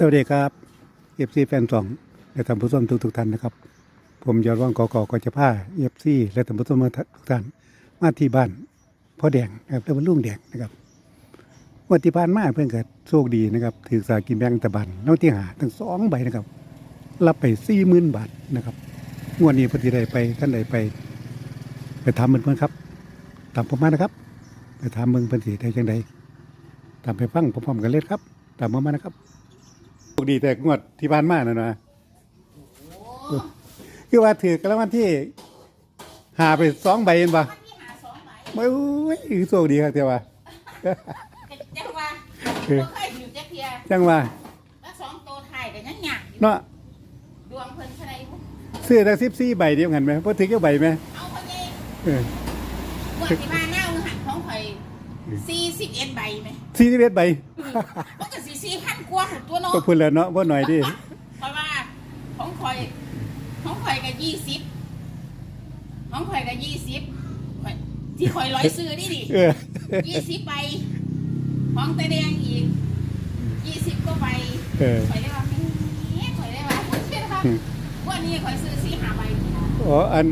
สวัสดีครับเอฟซีแฟนสองและท่านผู้ชมทุกทุกท่านนะครับ ผมยอดว่างกอกก็จะพาเอฟซีและท่านผู้ชมทุกท่านมาที่บ้านพ่อแดงนะครับแล้วลุงแดงนะครับวันที่ผ่านมาเพื่อนเกิดโชคดีนะครับถือสากินแบงรัฐบาลน้องที่หาทั้งสองใบนะครับ รับไปสี่หมื่นบาทนะครับงวดนี้พอดีได้ไปท่านใดไป ไปทำเพื่อนครับตามผมมานะครับ ไปทำเมืองเพิ่นสีได้จังใดตามไปฟังพร้อมๆกันเลยครับ ตามผมมานะครับ คดีแต่งวดที่บ้านมากนะนะคือว่าถือกระวันที่หาไปสองใบเองปะที่หาสองใบไม่โอ้ยโชคดีครับเจ้าว่าจังว่าเออบ่เคยอยู่จักเทียจังว่าแล้วสองตัวไทยก็ยังหยากอยู่เนาะดวงเพิ่นเท่าไหร่บุซื้อตั้งสิบสี่ใบเดียวกันไหมพอถึงจะใบไหมเอาไปเลยเอองวดที่มาหน้ามือหันของข่อย สี่สิบเอ็ดใบไหมสี่สิบเอ็ดใบมันก็สี่สี่พันกว่าของตัวเน้องก็พูดแล้วเนาะว่าหน่อยดิเพราะว่าของข่อยของข่อยก็ยี่สิบของข่อยก็ยี่สิบข่อยที่ข่อยร้อยซื้อนี่ดิเออยี่สิบใบของตะแดงอีกยี่สิบก็ใบเออข่อยได้ว่าแม่ข่อยได้ว่าข่อยได้ว่าวันนี้ข่อยซื้อสี่หาใบนี่นะอ๋ออัน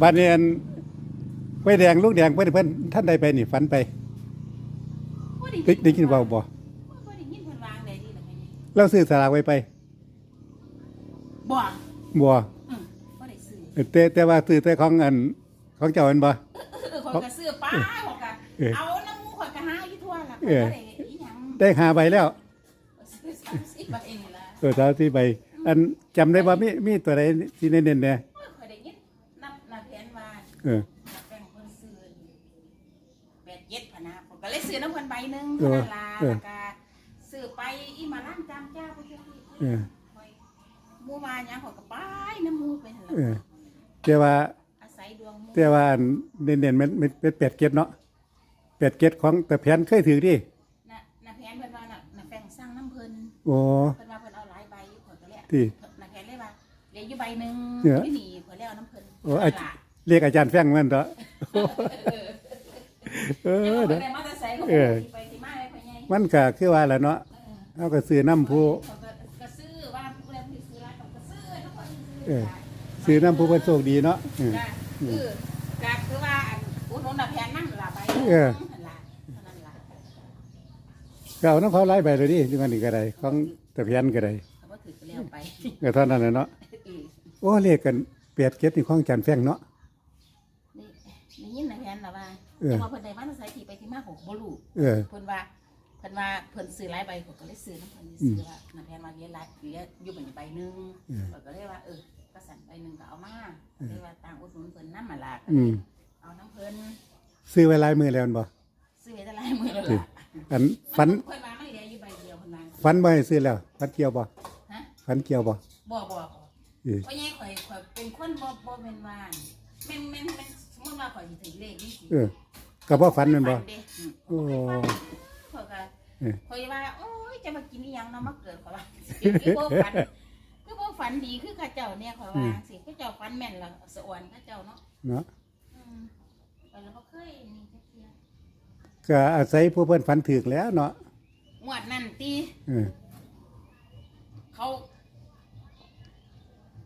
บ้านนี้อันไว้แดงลูกแดงเพื่อนเพื่อนท่านใดไปนี่ฝันไปบ่ ได้ได้กินเบาบ่บ่ได้ยินเพิ่นวางได้ดีล่ะแม่นี่เราซื้อสลากไว้ไปบ่บ่อืมบ่ได้ซื้อแต่แต่ว่าซื้อแต่ของอันของเจ้าอันบ่ เออข่อยก็ซื้อป้าข่อยก็เออเอาน้ำมูกข่อยก็หาอยู่ทั่วล่ะเอข่อยอบ่ได้อีหยังได้หาใบแล้วซื้อสามสิบใบนี่ล่ะตัวเท้าที่ใบอันจำได้ว่ามีมีตัวใดที่เน้นๆเนี่ยโอ้ยข่อยได้ยินนับนับแผนว่าเออ นับแป้งเพิ่นซื้อแปดเจ็ดพะนะข่อย ก็เลยซื้อน้ำเพิ่นใบหนึงเออนั่นล่ะเออ แล้วก็ซื้อไปอีหมาล้านจำเจ้าไปเที่ยวที่เออข่อยหมู่มาหยังข่อยก็ไปน้ำหมูไปหั่นเอล่ะอแต่ว่าอาศัยดวงหมูแต่ว่าอันเน้นๆมันมันเป็นเป็ดเก็ดเนาะเป็ดเก็ดของแต่แผนเคยถือดิน่ะน่ะแผนเพิ่นว่าน่ะน่ะแป้งสร้างน้ำเพิ่นโอ้ เพิ่นว่าเพิ่นเอาหลายใบอยู่ข่อยก็เลยที่น่ะแผนเลยว่าเหลืออยู่ใบหนึงเนี่ยอยู่นี่ข่อยเลยเอาน้ำเพิ่นโอ้นั่อานล่ะ เรียกอาจารย์แฟงมันเถอะเอเอออเด้อได้มาแต่ไสก็ เอบ่อสิไปสิมาได้พ่อใหญ่มันก็คือว่าแหละเนาะเออเฮาก็ซื้อน้ำผู้ เขาก็ก็ซื้อว่าผู้ใดผู้ซื้อร้านเขาก็ซื้อทุกคนเอซื้ออจ้ะซื้อน้ำผู้เพิ่นโชคดีเนาะเออ จ้ะคือก็คือว่าอันอุดหนุนน่ะแผนนั่งล่ะใบเออ นั่นล่ะเท่านั้นล่ะก็เอาน้ำเขาไล่ไปเลยดิที่มันนี่ก็ได้ของแต่แผนก็ได้เขาบ่ถือก็แล้วไปก็เท่านั้นแหละเนาะ เออ โอ้เรียกกันเป็ดเก็ดนี่ของอาจารย์แฟงเนาะ นี่ได้ยินนะแผนล่ะว่า เออ แต่ว่าเพิ่นได้มาแต่ไสที่ไปที่มาหกบ่รู้เออ เพิ่นว่าเพิ่นว่าเพิ่นซื้อหลายใบผมก็เลยซื้อน้ำเพิ่นซื้อว่าน้ำแพนมาเรียนหลายเหลืออยู่บัดนี้ใบหนึงอืมเพิ่นก็เลยว่าเออก็สั่นใบหนึงก็เอามาเลยว่าต่างอุดหนุนเพิ่นนำมาล่ะก็อืเลยมเอาน้ำเพิ่นซื้อไว้หลายมือแล้วแม่นบ่ซื้อไว้แต่หลายมื้อแล้วสิล่ะอันฝันเพิ่นว่ามันเหลืออยู่ใบเดียวเพิ่นว่าฝันบ่ให้ซื้อแล้วฝันเกี่ยวบ่ฮะฝันเกี่ยวบ่บ่บ่เออ เพราะใหญ่ข่อยข่อยเป็นคนบ่บ่แม่นว่าแม่นแม่นแม่นสมมุติว่าข่อยสิถือเลขนี่สิเออ ก็บ่ฝันแม่นบ่เด้อืมโอ้ข่อยก็เออข่อยว่าโอ้ยจะมากินอีหยังเนาะมาเกิดข่อยว่าคือบ่ฝันคือบ่ฝันดีคือข้าเจ้าเนี่ยข่อยว่าสิข้าเจ้าฝันแม่นละสะอวนข้าเจ้าเนาะเนาะอืมข่อยแล้วบ่เคยนี่จักเที่ยก็อาศัยผู้เพิ่นฝันถึกแล้วเนาะงวดนั้นติเออเขา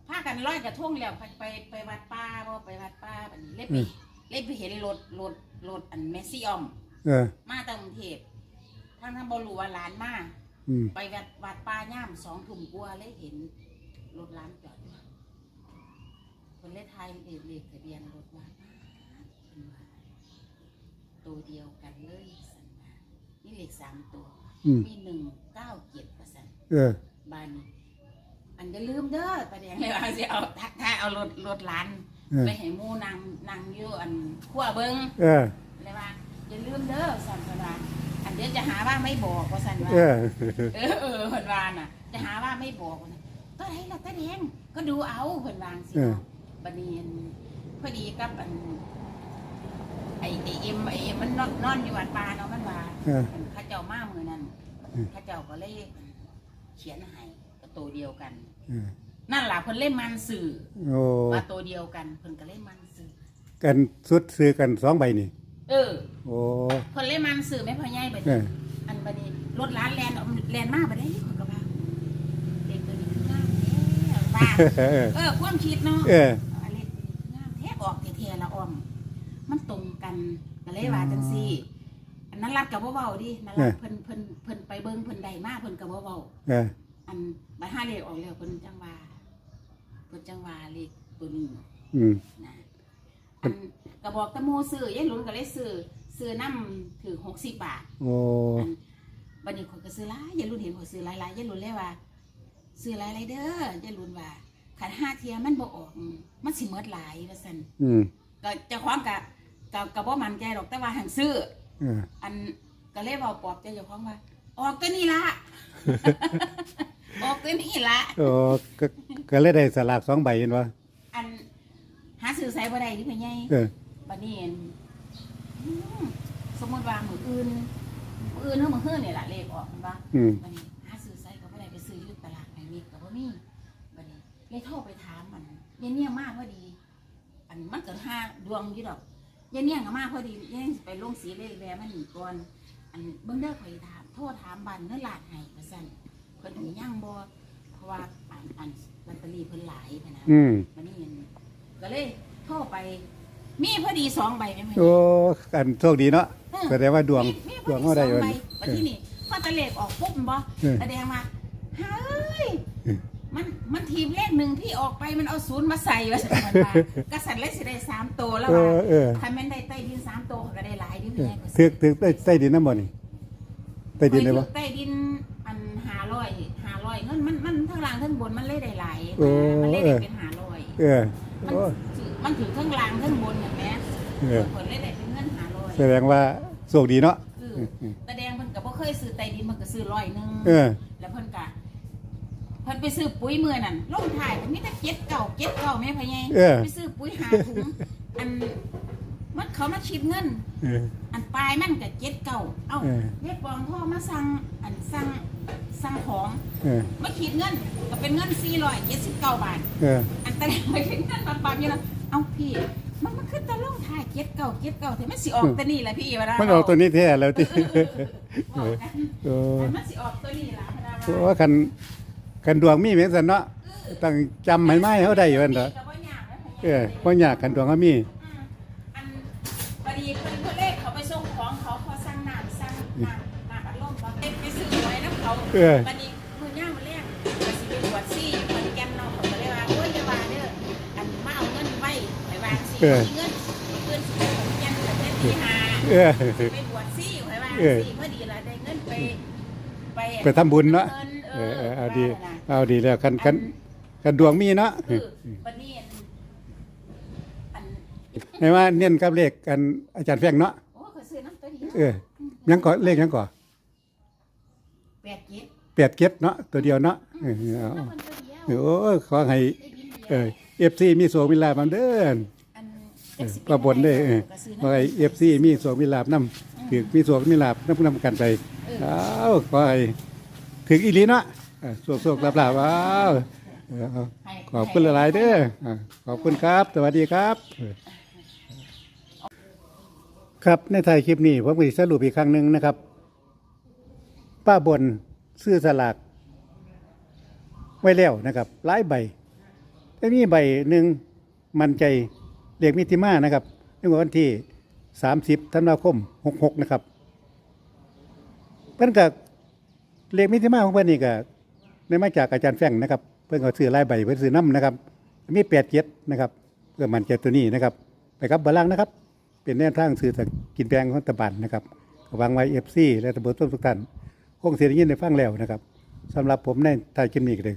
พากันลอยกระทงแล้วไปไปไปวัดป่าบ่ไปวัดป่าบัดนี้เลยไป เลยไปเห็นรถรถรถอันเมสซี่ออม เออ มาจากกรุงเทพทางทางบ่รู้ว่าหลานมาอืม ไปวัดวัดป่าย่ามสองทุ่มกว่าเลยเห็นรถร้านจอดอยู่คนเลยทายเลขเลขทะเบียนรถว่าเพิ่นว่าตัวเดียวกันเลยสันว่านี่เลขสามตัว อืม มีหนึ่งเก้าเจ็ดเปอร์เซ็นต์เออ บ้านนี้อันจะลืมเด้อประเดี๋ยวเลยว่าสิเอาถ้าถ้าเอารถรถร้านเออ ไปให้หมู่นางนางอยู่อันขั้วเบิงเออ เลยว่าอย่าลืมเด้อสันพนว่าอันเดี๋ยวจะหาว่าไม่บอกว่าสันว่าเออ เออเออเพิ่นว่าน่ะ จะหาว่าไม่บอกนะตัวไหนล่ะตาแดงก็ดูเอาเพิ่นวาจั่งสิเออเนาะบัดนี้อันพอดีกับอันไอไอเอ็มไอเอ็มมันนอนนอนอยู่วัดป่าเนาะมันว่า เอออันเข้าเจ้ามามือนั้นอืมเข้าเจ้าก็เลยเขียนให้ก็ตัวเดียวกัน เออ นั่นล่ะเพิ่นเล่นมันสื่อโอ้ว่าตัวเดียวกันเพิ่นก็เล่นมันสื่อกันสุดซื้อกันสองใบนี่ เออโอ้ เพิ่นเล่นมันสื่อไม่พอใหญ่บัดเอนี้อ อันบัดนี้รถร้านแลนแลนมาบัดนี้เพิ่นก็ว่านะเออ เออความคิดเนาะ เออ อันนี้งามแทบออกเทียๆละอ่อม มันตรงกันก็เลยว่าจังซี่อันนั้นรัดกับเบาๆดินั่นรัดเพิ่นเพิ่นเพิ่นไปเบิ่งเพิ่นได้มาเพิ่นกับเบาเออ ๆอันใบห้าเลขออกแล้วเพิ่นจังว่า เพิ่นจังว่าเลขตัวนี้อืม นะอันก็บอกตะโมซื้อยายหลุนก็เลยซื้อซื้อน้ำถือ60บาท โอ้ อันบัดนี้ข่อยก็ซื้อหลายยายรุ่นเห็นข่อยซื้อหลายๆยายรุ่นเลยว่า ซื้อหลายๆเด้อยายรุ่นว่าขันห้าเทียมันบ่ออกมันสิเมิดหลายว่าซั่นอืมก็เจะความกะก็ก็บ่มั่นใจหรอกแต่ว่าหังซื้อ เอออันก็เลยเว้าปลอบใจเจ้าของว่า ออกตัวนี้ละ ออกตัวนี้ละโอ้ก็ก็เลยได้สลากสองใบเห็นว่าอันหาซื้อใส่บ่ได้ที่พ่อใหญ่เออ บัดนี้อันอืมสมมุติว่ามื้ออื่นมื้ออื่นเฮามื้อฮื้อนี่ล่ะเลขออกแม่นบ่อืม บัดนี้หาซื้อไซก็บ่ได้ไปซื้ออยู่ตลาดไหนมีก็บ่มีบัดนี้เลยโทรไปถามมันยายเนี่ยมากพอดี อันมันเกิดห้าดวงอยู่ดอกยายเนี่ยก็มาพอดียายสิไปลงสีเลขแวมันนี่ก่อนอันเบิ่งเด้อข่อยถามโทรถามบันเนื้อลาดให้ว่าซั่นเพิ่นมีย่าง บ่เพราะว่าอันอันลอตเตอรี่เพิ่นหลายพะนะอืมบัดนี้อันก็เลยโทรไป มีพอดีสองใบแม่นบ่โอ้กันโชคดีเนาะเออแสดงว่าดวงมีมีดวงเขาได้สเอิ้องนใบบัดที่นี่พอตะเลขออกปุ๊บบ่เออแสดงว่าเฮ้ยเออ มันมันทีมเลขหนึ่งที่ออกไปมันเอาศูนย์มาใส่ว่าสันมันว่ากษัตริย์เลขสิได้สามตัวแล้วเอว่าอเออถ้าแม่นได้ใต้ดินสามตัวเขาก็ได้หลายดิเอพี่อใหญ่กว่าถึกถึกได้ใต้ดินน้ำบ่นี่ใต้ดินได้บ่ใต้ดินอัน ทั้งล่างทั้งบนมันเลยได้หลายโอ้มันเลยได้เป็นหาร้อยเออมันโอ้ถือมันถือทั้งล่างทั้งบนเห็นไหมเออผลเลยได้เป็นเงินหาร้อยแสดงว่าโชคดีเนาะ คือแสดงเพิ่นก็บ่เคยซื้อใต้ดินมันก็ซื้อร้อยหนึงเออ แล้วเพิ่นก็เพิ่นไปซื้อปุ๋ยมือนั่นลงถ่ายมันมีแต่เก็ดเก่าเก็ดเก่าแม่พะไงเออ ไปซื้อปุ๋ยหาถุงอันมันเขามาชิดเงิน เออ อันปลายมันก็เก็ดเก่าเอ้าเออ เรียกบองพ่อมาสั่งอันสั่ง สั่งของเออมาคิดเงินก็เป็นเงิน479บาท เอออันแต่ไปคิดเงินปั๊บๆอยู่แล้วเอ้าพี่ มันมันขึ้นแตะลงถ่ายเก็ดเก่าเก็ดเก่าแต่มันสิออกแต่นี่แหละพี่ว่ามันออกตัวนี้แท้แล้วติเออกันเอออันมันสิออกตัวนี้ล่ะพะนะเพราะว่าคันคันดวงมีเหมือนกันเนาะต้องจำให้ไม้เขาได้อยู่นั่นเด้อเออบ่ยากคันดวงเขามี อันพอดีเพิ่น เขาเออ วันนี้มือย่างมาเรียกก็สิไปบวชซี่มันแกมเนาะเขาก็เลยว่าโอ้ยอย่าว่าเด้ออันมาเอาเงินไว้ไปวางสิเออ มีเงินเงินสิไปของแกมแต่เทศที่หาเออ ไปบวชซี่ไปวางเออ สิพอดีละได้เงินไปไปไปทำบุญเนาะเอเอออเอเอออเอาดีว่าน่ะเอาดีแล้วคันคันคันดวงมีเนาะคือวันนี้อันอันให้ว่าเน้นกับเลขกันอาจารย์แฟงเนาะโอ้เขาซื้อน้ำตัวเดียวเออยังก่อเลขยังก่อ แปดเจ็ดแปดเก็บเนาะตัวเดียวเนาะเออเอาน้ำมันตัวเดียวโอ้ยขอให้ได้บินเดียวเออ FC มีโชคมีลาภนํเด้อ อันเออก็บ่นเด้อเออ ก็ซื้อขอน้ำให้ FC มีโชคมีลาภนํถือมีโชคมีลาภนํนํกันไปอ้าวขอให้ถึงอีหลีเนาะเออโชคๆลาภๆว้าวเออเอาให้ขอบคุณหลายๆเด้ออ่าขอบคุณครับ สวัสดีครับเออครับในไทายคลิปนี้ผมก็สิสรุปอีกครั้งหนึ่งนะครับ ป้าบนซื้อสลากไว้แล้วนะครับหลายใบแต่มีใบหนึ่งมันใจเรียกมิติมานะครับในวันที่ 30ธันวาคม66นะครับเพิ่นกับเรียกมิติมาของเพิ่นนี่ก็ได้มาจากอาจารย์แฟงนะครับ เพิ่นก็ซื้อหลายใบเพิ่นซื้อน้ำนะครับ มี8 7นะครับเพื่อมันใจตัวนี้นะครับไปครับบาลังนะครับ เป็นแนวทางซื้อสลากกินแบงของรัฐบาลนะครับวางไว้ FC และตำรวจทุกท่าน คงเสียงยินได้ฟังแล้วนะครับสำหรับผมในไทยคลิปนี้ก็เลย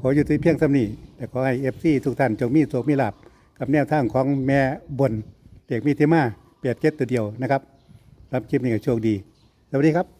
ขออยู่ที่เพียงสำนี้แต่ขอให้เอฟซีทุกท่านจงมีโชคมีลาบกับแนวทางของแม่บนเด็กมีเทมาเปียดเก็ตตัวเดียวนะครับรับคลิปนี้ก็โชคดี สวัสดีครับ